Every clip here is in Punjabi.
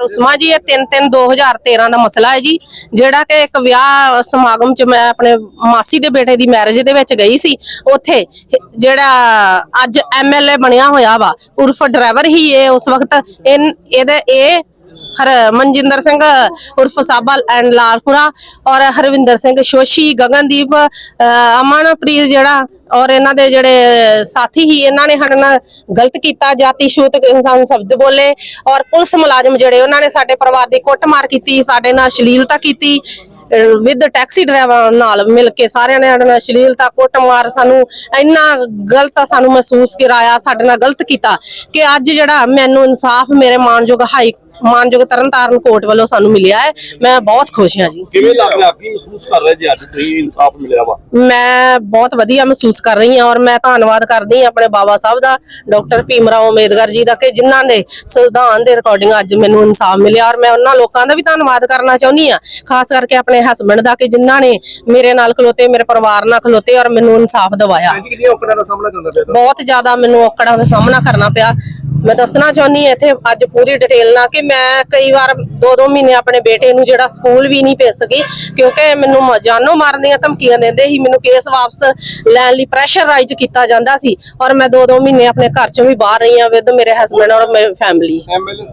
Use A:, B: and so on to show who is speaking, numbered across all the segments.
A: ਕੁਸਮਾ ਜੀ, ਇਹ 3-3 2013 ਦਾ ਮਸਲਾ ਹੈ ਜੀ, ਜਿਹੜਾ ਕਿ ਇੱਕ ਵਿਆਹ ਸਮਾਗਮ 'ਚ ਮੈਂ ਆਪਣੇ ਮਾਸੀ ਦੇ ਬੇਟੇ ਦੀ ਮੈਰਿਜ ਦੇ ਵਿੱਚ ਗਈ ਸੀ। ਉੱਥੇ ਜਿਹੜਾ ਅੱਜ ਐਮਐਲਏ ਬਣਿਆ ਹੋਇਆ ਵਾ, ਉਰਫ ਡਰਾਈਵਰ ਹੀ ਇਹ ਉਸ ਵਕਤ ਇਨ- ਇਹਦੇ, ਇਹ ਹਰ ਮਨਜਿੰਦਰ ਸਿੰਘ ਉਰਫ ਸਾਬਾ ਐਂਡ ਲਾਲਪੁਰਾ ਔਰ ਹਰਵਿੰਦਰ ਸਿੰਘ ਸ਼ੋਸ਼ੀ ਗਗਨਦੀਪ ਅਮਨਪ੍ਰੀਤ ਜਿਹੜਾ ਔਰ ਇਹਨਾਂ ਦੇ ਜਿਹੜੇ ਸਾਥੀ ਹੀ ਇਹਨਾਂ ਨੇ ਸਾਡੇ ਨਾਲ ਗਲਤ ਕੀਤਾ ਜਾਤੀ ਛੂਤ ਇਨਸਾਨ ਸ਼ਬਦ ਬੋਲੇ ਔਰ ਪੁਲਿਸ ਮੁਲਾਜ਼ਮ ਜਿਹੜੇ ਉਹਨਾਂ ਨੇ ਸਾਡੇ ਪਰਿਵਾਰ ਦੀ ਕੁੱਟਮਾਰ ਕੀਤੀ ਸਾਡੇ ਨਾਲ ਅਸ਼ਲੀਲਤਾ ਕੀਤੀ ਵਿਦ ਟੈਕਸੀ ਡਰਾਈਵਰ ਨਾਲ ਮਿਲ ਕੇ ਸਾਰਿਆਂ ਨੇ ਸਾਡੇ ਨਾਲ ਅਸ਼ਲੀਲਤਾ ਕੁੱਟਮਾਰ ਸਾਨੂੰ ਇੰਨਾ ਗਲਤ ਸਾਨੂੰ ਮਹਿਸੂਸ ਕਰਾਇਆ ਸਾਡੇ ਨਾਲ ਗਲਤ ਕੀਤਾ ਕਿ ਅੱਜ ਜਿਹੜਾ ਮੈਨੂੰ ਇਨਸਾਫ ਮੇਰੇ ਮਾਨਯੋਗ ਹਾਈ ਮਾਨਯੋਗ ਤਰਨਤਾਰਨ ਕੋਰਟ ਵੱਲੋਂ ਸਾਨੂੰ ਮਿਲਿਆ ਹੈ। ਮੈਂ ਬਹੁਤ ਖੁਸ਼ ਹਾਂ ਜੀ।
B: ਕਿਵੇਂ ਲੱਗ ਰਿਹਾ? ਕੀ ਮਹਿਸੂਸ ਕਰ ਰਹੇ ਜੀ ਅੱਜ? ਤੁਸੀਂ ਇਨਸਾਫ ਮਿਲਿਆ ਵਾ।
A: ਮੈਂ ਬਹੁਤ ਵਧੀਆ ਮਹਿਸੂਸ ਕਰ ਰਹੀ ਹਾਂ ਔਰ ਮੈਂ ਧੰਨਵਾਦ ਕਰਦੀ ਹਾਂ ਆਪਣੇ ਬਾਬਾ ਸਾਹਿਬ ਦਾ ਡਾਕਟਰ ਭੀਮਰਾਓ ਅੰਬੇਦਕਰ ਜੀ ਦਾ ਕਿ ਜਿਨ੍ਹਾਂ ਨੇ ਸੰਵਿਧਾਨ ਦੇ ਰਿਕਾਰਡਿੰਗ ਅੱਜ ਮੈਨੂੰ ਇਨਸਾਫ ਮਿਲਿਆ ਔਰ ਮੈਂ ਉਹਨਾਂ ਲੋਕਾਂ ਦਾ ਵੀ ਧੰਨਵਾਦ ਕਰਨਾ ਚਾਹੁੰਦੀ ਹਾਂ। ਖਾਸ ਕਰਕੇ ਆਪਣੇ ਹਸਬੰਡ ਦਾ ਕਿ ਜਿਨ੍ਹਾਂ ਨੇ ਮੇਰੇ ਨਾਲ ਖਲੋਤੇ ਮੇਰੇ ਪਰਿਵਾਰ ਨਾਲ ਖਲੋਤੇ ਔਰ ਮੈਨੂੰ ਇਨਸਾਫ ਦਿਵਾਇਆ। ਬਹੁਤ ਜ਼ਿਆਦਾ ਮੈਨੂੰ ਔਕੜਾਂ ਦਾ ਸਾਹਮਣਾ ਕਰਨਾ ਪਿਆ। ਮੈਂ ਦੱਸਣਾ ਚਾਹੁੰਦੀ ਹਾਂ ਇੱਥੇ ਅੱਜ ਪੂਰੀ ਡਿਟੇਲ ਨਾਲ ਕਿ ਮੈਂ ਕਈ ਵਾਰ ਦੋ ਦੋ ਮਹੀਨੇ ਆਪਣੇ ਬੇਟੇ ਨੂੰ ਜਿਹੜਾ ਸਕੂਲ ਵੀ ਨਹੀਂ ਭੇਜ ਸਕੀ, ਕਿਉਂਕਿ ਮੈਨੂੰ ਮ- ਜਾਨੋਂ ਮਾਰਨ ਦੀਆਂ ਧਮਕੀਆਂ ਦਿੰਦੇ ਸੀ, ਮੈਨੂੰ ਕੇਸ ਵਾਪਸ ਲੈਣ ਲਈ ਪ੍ਰੈਸ਼ਰਾਈਜ਼ ਕੀਤਾ ਜਾਂਦਾ ਸੀ ਔਰ ਮੈਂ ਦੋ ਦੋ ਮਹੀਨੇ ਆਪਣੇ ਘਰ ਚੋਂ ਵੀ ਬਾਹਰ ਰਹੀ ਹਾਂ ਵਿਦ ਮੇਰੇ ਹਸਬੰਡ ਔਰ ਮੇਰੀ ਫੈਮਿਲੀ
C: ਐਮਐਲਏ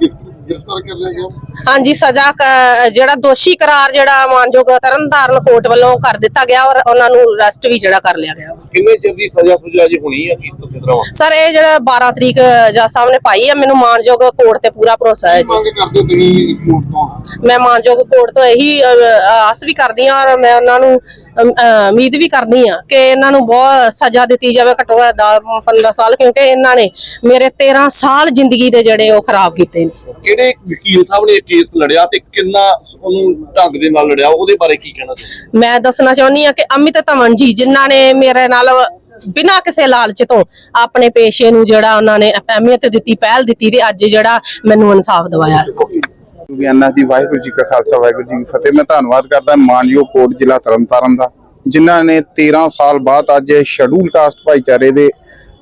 C: ਗ੍ਰਿਫਤਾਰ ਕਰ ਲਿਆ ਗਿਆ।
A: ਹਾਂਜੀ ਸਜ਼ਾ ਕ- ਜਿਹੜਾ ਦੋਸ਼ੀ ਕਰਾਰ ਜਿਹੜਾ ਮਾਨਯੋਗ ਤਰਨਤਾਰਨ ਕੋਰਟ ਵੱਲੋਂ ਕਰ ਦਿੱਤਾ ਗਿਆ ਔਰ ਉਹਨਾਂ ਨੂੰ ਅਰੈਸਟ ਵੀ ਜਿਹੜਾ ਕਰ ਲਿਆ ਗਿਆ।
B: ਕਿੰਨੇ ਚਿਰ ਦੀ ਸਜ਼ਾ ਸੁਝਾ ਜੀ ਹੋਣੀ ਆ? ਕੀ ਤੋਂ
A: ਸਰ ਇਹ ਜਿਹੜਾ 12 ਤਰੀਕ ਜੱਜ ਸਾਹਿਬ ਨੇ ਪਾਈ ਹੈ ਮੈਨੂੰ ਮਾਨਯੋਗ ਕੋਰਟ ਤੇ ਪੂਰਾ ਭਰੋਸਾ ਹੈ ਜੀ।
C: ਮੰਗ ਕਰਦੇ ਹੋ ਤੁਸੀਂ ਕੋਰਟ ਤੋਂ?
A: ਮੈਂ ਮਾਨਯੋਗ ਕੋਰਟ ਤੋਂ ਇਹੀ ਅਹ, ਆਸ ਵੀ ਕਰਦੀ ਹਾਂ ਔਰ ਮੈਂ ਉਹਨਾਂ ਨੂੰ ਉਮੀਦ ਵੀ ਕਰਦੀ ਹਾਂ ਕਿ ਇਹਨਾਂ ਨੂੰ ਬਹੁਤ ਸਜ਼ਾ ਦਿੱਤੀ ਜਾਵੇ ਘੱਟੋ ਘੱਟ 15 ਸਾਲ ਕਿਉਂਕਿ ਇਹਨਾਂ ਨੇ ਮੇਰੇ 13 ਸਾਲ ਜ਼ਿੰਦਗੀ ਦੇ ਜਿਹੜੇ ਉਹ ਖਰਾਬ ਕੀਤੇ ਨੇ।
B: ਕਿਹੜੇ ਵਕੀਲ ਸਾਹਿਬ ਨੇ ਕੇਸ ਲੜਿਆ ਤੇ ਕਿੰਨਾ ਉਹਨੂੰ ਢੰਗ ਦੇ ਨਾਲ ਲੜਿਆ? ਉਹਦੇ ਬਾਰੇ ਕੀ ਕਹਿਣਾ ਚਾਹੁੰਦੇ
A: ਮੈਂ ਦੱਸਣਾ ਚਾਹੁੰਦੀ ਹਾਂ ਕਿ ਅਮਿਤ ਧਵਨ ਜੀ ਜਿਨ੍ਹਾਂ ਨੇ ਮੇਰੇ ਨਾਲ ਬਿਨਾਂ ਕਿਸੇ ਲਾਲਚ ਤੋਂ ਆਪਣੇ ਪੇਸ਼ੇ ਨੂੰ ਜਿਹੜਾ ਉਹਨਾਂ ਨੇ ਅਹਿਮੀਅਤ ਦਿੱਤੀ ਪਹਿਲ ਦਿੱਤੀ ਤੇ ਅੱਜ ਜਿਹੜਾ ਮੈਨੂੰ ਇਨਸਾਫ ਦਿਵਾਇਆ।
D: ਬਿਆਨਾ ਦੀ ਵਾਹਿਗੁਰੂ ਜੀ ਕਾ ਖਾਲਸਾ, ਵਾਹਿਗੁਰੂ ਜੀ ਕੀ ਫਤਿਹ। ਮੈਂ ਧੰਨਵਾਦ ਕਰਦਾ ਮਾਨਯੋਗ ਕੋਟ ਜ਼ਿਲ੍ਹਾ ਤਰਨਤਾਰਨ ਦਾ, ਜਿਨ੍ਹਾਂ ਨੇ 13 ਸਾਲ ਬਾਅਦ ਅੱਜ ਸ਼ੈਡਿਊਲ ਕਾਸਟ ਭਾਈਚਾਰੇ ਦੇ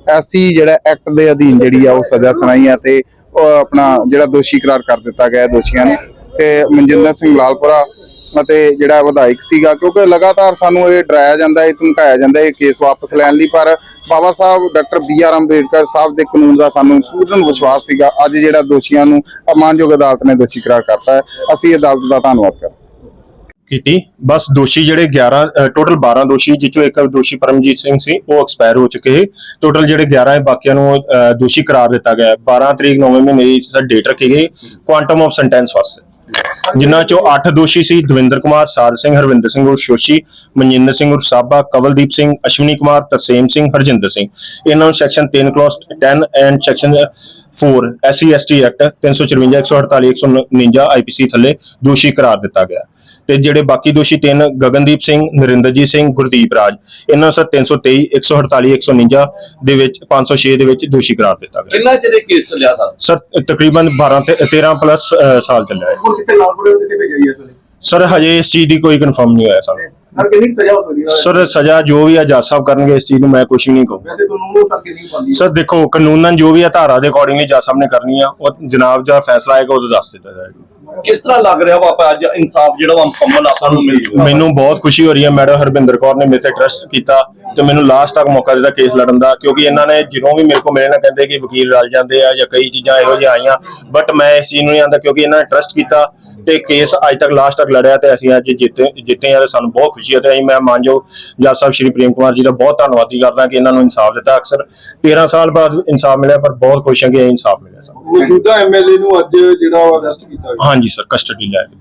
D: ਐਸੀ ਜਿਹੜਾ ਐਕਟ ਦੇ ਅਧੀਨ ਜਿਹੜੀ ਆ ਉਹ ਸਜ਼ਾ ਸੁਣਾਈ ਆ ਤੇ ਉਹ ਆਪਣਾ ਜਿਹੜਾ ਦੋਸ਼ੀ ਕਰਾਰ ਕਰ ਦਿੱਤਾ ਗਿਆ ਦੋਸ਼ੀਆਂ ਨੂੰ। ਤੇ ਮਨਜਿੰਦਰ ਸਿੰਘ ਲਾਲਪੁਰਾ ਅਤੇ ਜਿਹੜਾ ਵਿਧਾਇਕ ਸੀਗਾ, ਕਿਉਂਕਿ ਲਗਾਤਾਰ ਸਾਨੂੰ ਇਹ ਡਰਾਇਆ ਜਾਂਦਾ ਹੈ ਧਮਕਾਇਆ ਜਾਂਦਾ, ਇਹ ਕੇਸ ਵਾਪਸ ਲੈਣ ਲਈ। ਪਰ Baba Sahib, doctor B R Ambedkar Sahib ਦੇ ਕਾਨੂੰਨ ਦਾ ਸਾਨੂੰ ਪੂਰਨ ਵਿਸ਼ਵਾਸ ਸੀਗਾ। ਅੱਜ ਜਿਹੜਾ ਦੋਸ਼ੀਆਂ ਨੂੰ ਮਾਨਯੋਗ ਅਦਾਲਤ ਨੇ ਦੋਸ਼ੀ ਕਰਾਰ ਕਰਤਾ ਹੈ, ਅਸੀਂ ਅਦਾਲਤ ਦਾ ਧੰਨਵਾਦ ਕਰਦੇ
E: ਕੀਤੀ। ਬਸ ਦੋਸ਼ੀ ਜਿਹੜੇ 11 ਟੋਟਲ 12 ਦੋਸ਼ੀ ਜਿਸ ਇੱਕ ਦੋਸ਼ੀ ਪਰਮਜੀਤ ਸਿੰਘ ਸੀ, ਉਹ ਐਕਸਪਾਇਰ ਹੋ ਚੁੱਕੇ ਟੋਟਲ ਜਿਹੜੇ 11 ਹੈ ਬਾਕੀਆਂ ਨੂੰ ਦੋਸ਼ੀ ਕਰਾਰ ਦਿੱਤਾ ਗਿਆ ਹੈ। 12 ਤਰੀਕ ਨੌਵੇਂ ਮਹੀਨੇ ਦੀ ਡੇਟ ਰੱਖੀ ਗਈ। ਕੁਆਂਟਮ ਆਫ ਸੈਂਟੈਂਸ ਵਾਸਤੇ। ਜਿਨ੍ਹਾਂ ਚੋਂ 8 ਦੋਸ਼ੀ ਸੀ, ਦਵਿੰਦਰ ਕੁਮਾਰ, ਸਾਧ ਸਿੰਘ, ਹਰਵਿੰਦਰ ਸਿੰਘ ਉਰਫ ਸ਼ੋਸ਼ੀ, ਮਨਜਿੰਦਰ ਸਿੰਘ ਉਰਫ ਸਾਬਾ, ਕਵਲਦੀਪ ਸਿੰਘ, ਅਸ਼ਵਨੀ ਕੁਮਾਰ, ਤਰਸੇਮ ਸਿੰਘ, ਹਰਜਿੰਦਰ ਸਿੰਘ। ਇਹਨਾਂ ਨੂੰ section 3 clause 10 and section 4 SC ST act 354 148 149 IPC ਥੱਲੇ ਦੋਸ਼ੀ ਕਰਾਰ ਦਿੱਤਾ ਗਿਆ। ਤੇ ਜਿਹੜੇ ਬਾਕੀ ਦੋਸ਼ੀ ਤਿੰਨ ਗਗਨਦੀਪ ਸਿੰਘ ਨਰਿੰਦਰਜੀਤ ਸਿੰਘ ਗੁਰਦੀਪ ਰਾਜ ਇਹਨਾਂ ਨੂੰ ਸਰ 323 148 149 ਦੇ ਵਿੱਚ 506 ਦੇ ਵਿੱਚ ਦੋਸ਼ੀ ਕਰਾਰ ਦਿੱਤਾ ਗਿਆ।
B: ਕਿੰਨਾ ਚਿਰ ਇਹ ਕੇਸ ਚੱਲਿਆ ਸਰ?
E: ਸਰ ਤਕਰੀਬਨ 12 ਤੇ 13 ਪਲੱਸ ਸਾਲ ਚੱਲਿਆ ਹੈ।
B: ਹੁਣ ਕਿੱਥੇ ਲਾਲਪੁਰੇ ਕਿੱਥੇ ਭੇਜਾਈ ਹੈ ਤੁਸੀਂ
E: ਸਰ ਹਜੇ ਇਸ ਚੀਜ਼ ਦੀ ਕੋਈ ਕਨਫਰਮ ਨਹੀਂ ਹੋਇਆ ਸਾਨੂੰ
B: ਹਰ ਕਿੰਨੀ ਕੁ ਸਜ਼ਾ ਹੋ ਸਕਦੀ ਹੈ।
E: ਸਰ ਸਜ਼ਾ ਜੋ ਵੀ ਆ ਜੱਜ ਸਾਹਿਬ ਕਰਨਗੇ ਇਸ ਚੀਜ਼ ਨੂੰ ਮੈਂ ਕੁਝ ਨਹੀਂ ਕਹੂੰਗਾ।
B: ਵੈਸੇ ਕਾਨੂੰਨ ਨੂੰ ਕਰਕੇ ਨਹੀਂ ਪਾਉਂਦੀ।
E: ਸਰ ਦੇਖੋ ਕਾਨੂੰਨਨ ਜੋ ਵੀ ਆ ਧਾਰਾ ਦੇ ਅਕੋਰਡਿੰਗਲੀ ਜੱਜ ਸਾਹਿਬ ਨੇ ਕਰਨੀ ਆ। ਉਹ ਜਨਾਬ ਦਾ ਫੈਸਲਾ ਆਏਗਾ ਉਦੋਂ ਦੱਸ ਦਿੱਤਾ ਜਾਏਗਾ।
B: ਕਿਸ ਤਰ੍ਹਾਂ ਲੱਗ ਰਿਹਾ ਵਾ ਆਪਾਂ ਅੱਜ ਇਨਸਾਫ ਜਿਹੜਾ ਵਾ ਮੁਕੰਮਲ ਆਪਾਂ ਨੂੰ ਮਿਲ ਚੁੱਕਾ
E: ਮੈਨੂੰ ਬਹੁਤ ਖੁਸ਼ੀ ਹੋ ਰਹੀ ਹੈ ਮੈਡਮ ਹਰਵਿੰਦਰ ਕੌਰ ਨੇ ਮੇਰੇ ਤੇ ਟਰਸਟ ਕੀਤਾ ਤੇ ਮੈਨੂੰ ਲਾਸਟ ਤੱਕ ਮੌਕਾ ਦਿੱਤਾ ਕੇਸ ਲੜਨ ਦਾ ਕਿਉਂਕਿ ਇਹਨਾਂ ਨੇ ਜਦੋਂ ਵੀ ਮੇਰੇ ਕੋਲ ਮਿਲੇ ਨਾ ਕਹਿੰਦੇ ਕਿ ਵਕੀਲ ਰਲ ਜਾਂਦੇ ਆ ਜਾਂ ਕਈ ਚੀਜ਼ਾਂ ਇਹੋ ਜਿਹੀਆਂ ਆਈਆਂ ਬਟ ਮੈਂ ਇਸ ਚੀਜ਼ ਨੂੰ ਨਹੀਂ ਆਂਦਾ ਕਿਉਂਕਿ ਇਹਨਾਂ ਨੇ ਟਰਸਟ ਕੀਤਾ। ਤੇ ਕੇਸ ਅੱਜ ਤੱਕ ਲਾਸਟ ਤੱਕ ਲੜਿਆ ਤੇ ਅਸੀਂ ਅੱਜ ਜਿੱਤੇ ਜਿੱਤੇ ਆ ਤੇ ਸਾਨੂੰ ਬਹੁਤ ਖੁਸ਼ੀ ਹੈ ਤੇ ਅਸੀਂ ਮੈਂ ਮਾਨਯੋਗ ਜੱਜ ਸਾਹਿਬ ਸ਼੍ਰੀ ਪ੍ਰੇਮ ਕੁਮਾਰ ਜੀ ਦਾ ਬਹੁਤ ਧੰਨਵਾਦੀ ਕਰਦਾ ਕਿ ਇਹਨਾਂ ਨੂੰ ਇਨਸਾਫ ਦਿੱਤਾ। ਅਕਸਰ 13 ਸਾਲ ਬਾਅਦ ਇਨਸਾਫ ਮਿਲਿਆ ਪਰ ਬਹੁਤ ਖੁਸ਼ ਹਾਂ ਕਿ ਇਹ ਇਨਸਾਫ ਮਿਲਿਆ ਸਾਨੂੰ।
C: ਮੌਜੂਦਾ ਐਮਐਲਏ ਨੂੰ ਅੱਜ ਜਿਹੜਾ ਅਰੈਸਟ ਕੀਤਾ ਗਿਆ
E: ਹਾਂਜੀ ਸਰ ਕਸਟਡੀ ਲੈ ਕੇ।